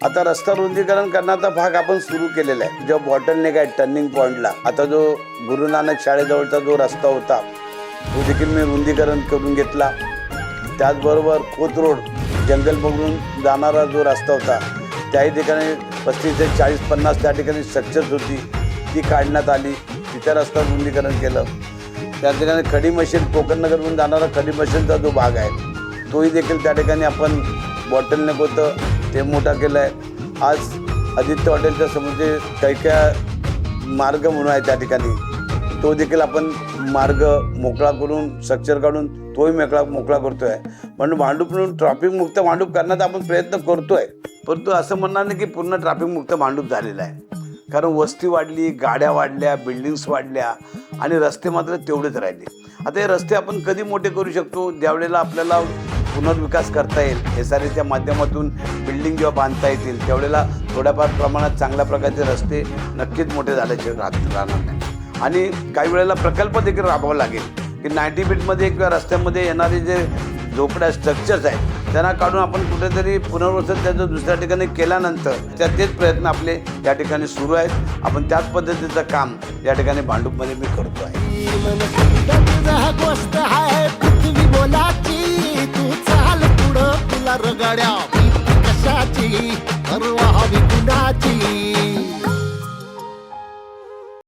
आता रस्ता रुंदीकरण करण्याचा भाग आपण सुरू केलेला आहे. जो बॉटल नेक आहे टर्निंग पॉइंटला आता जो गुरु नानक शाळेजवळचा जो रस्ता होता तो देखील मी रुंदीकरण करून घेतला. त्याचबरोबर खोत रोड जंगल बघून जाणारा जो रस्ता होता त्याही ठिकाणी पस्तीस ते चाळीस पन्नास त्या ठिकाणी स्ट्रक्चर्स होती. ती काढण्यात आली. तिथे रस्ता रुंदीकरण केलं. त्या ठिकाणी खडी मशीन कोकणनगरमधून जाणारा खडी मशीनचा जो भाग आहे तोही देखील त्या ठिकाणी आपण बॉटलनेक होतं. ते मोठा केलं आहे आज आदित्य हॉटेलच्या समोरचे काही काही मार्ग म्हणून आहे त्या ठिकाणी. तो देखील आपण मार्ग मोकळा करून स्ट्रक्चर काढून तोही मोकळा मोकळा करतोय. म्हणून भांडूप म्हणून ट्रॅफिक मुक्त भांडूप करण्याचा आपण प्रयत्न करतोय. परंतु असं म्हणणार नाही की पूर्ण ट्रॅफिक मुक्त भांडूप झालेलं आहे. कारण वस्ती वाढली गाड्या वाढल्या बिल्डिंग्स वाढल्या आणि रस्ते मात्र तेवढेच राहिले. आता हे रस्ते आपण कधी मोठे करू शकतो? ज्यावेळेला आपल्याला पुनर्विकास करता येईल एस आर एच्या माध्यमातून बिल्डिंग जेव्हा बांधता येतील तेवढ्याला थोड्याफार प्रमाणात चांगल्या प्रकारचे रस्ते नक्कीच मोठे झाल्याचे राहत राहणार नाही. आणि काही वेळेला प्रकल्प देखील राबवावा लागेल. की नाईन्टी बीटमध्ये किंवा रस्त्यामध्ये येणारे जे झोपड्या स्ट्रक्चर्स आहेत त्यांना काढून आपण कुठेतरी पुनर्वसन त्याचं दुसऱ्या ठिकाणी केल्यानंतर त्या तेच प्रयत्न आपले या ठिकाणी सुरू आहेत. आपण त्याच पद्धतीचं काम या ठिकाणी भांडूपमध्ये मी करतो आहे. 个二